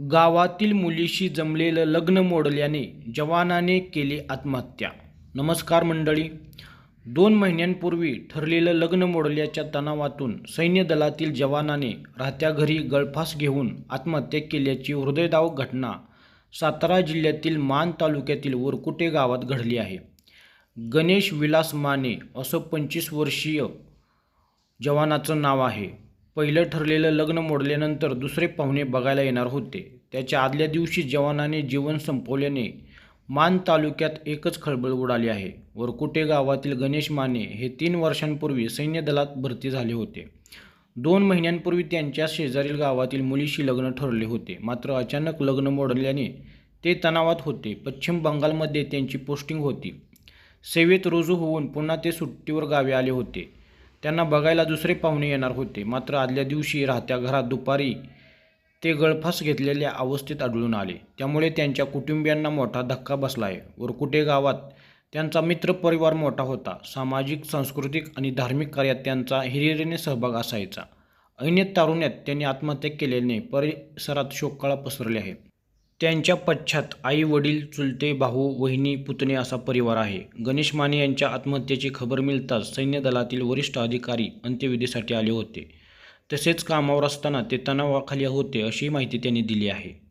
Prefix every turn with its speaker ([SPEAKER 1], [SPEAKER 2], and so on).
[SPEAKER 1] गावातील मुलीशी जमलेलं लग्न मोडल्याने जवानाने केली आत्महत्या. नमस्कार मंडळी. दोन महिन्यांपूर्वी ठरलेलं लग्न मोडल्याच्या तणावातून सैन्य दलातील जवानाने राहत्या घरी गळफास घेऊन आत्महत्या केल्याची हृदयदावक घटना सातारा जिल्ह्यातील मान तालुक्यातील वरकुटे गावात घडली आहे. गणेश विलास माने असं पंचवीस वर्षीय जवानाचं नाव आहे. पहिलं ठरलेलं लग्न मोडल्यानंतर दुसरे पाहुणे बघायला येणार होते. त्याच्या आदल्या दिवशी जवानाने जीवन संपवल्याने मान तालुक्यात एकच खळबळ उडाली आहे. वरकुटे गावातील गणेश माने हे तीन वर्षांपूर्वी सैन्य दलात भरती झाले होते. दोन महिन्यांपूर्वी त्यांच्या शेजारील गावातील मुलीशी लग्न ठरले होते. मात्र अचानक लग्न मोडल्याने ते तणावात होते. पश्चिम बंगालमध्ये त्यांची पोस्टिंग होती. सेवेत रुजू होऊन पुन्हा ते सुट्टीवर गावी आले होते. त्यांना बघायला दुसरे पाहुणे येणार होते. मात्र आदल्या दिवशी राहत्या घरात दुपारी ते गळफास घेतलेल्या अवस्थेत आढळून आले. त्यामुळे त्यांच्या कुटुंबियांना मोठा धक्का बसला आहे वरकुटे गावात त्यांचा मित्रपरिवार मोठा होता. सामाजिक सांस्कृतिक आणि धार्मिक कार्यात त्यांचा हिरिरीने सहभाग असायचा. ऐन तारुण्यात त्यांनी आत्महत्या केल्याने परिसरात शोककळा पसरली आहे. त्यांच्या पश्चात आई वडील चुलते भाऊ वहिनी पुतणे असा परिवार आहे. गणेश माने यांच्या आत्महत्येची खबर मिळताच सैन्य दलातील वरिष्ठ अधिकारी अंत्यविधीसाठी आले होते. तसेच कामावर असताना ते तणावाखाली होते अशी माहिती त्यांनी दिली आहे.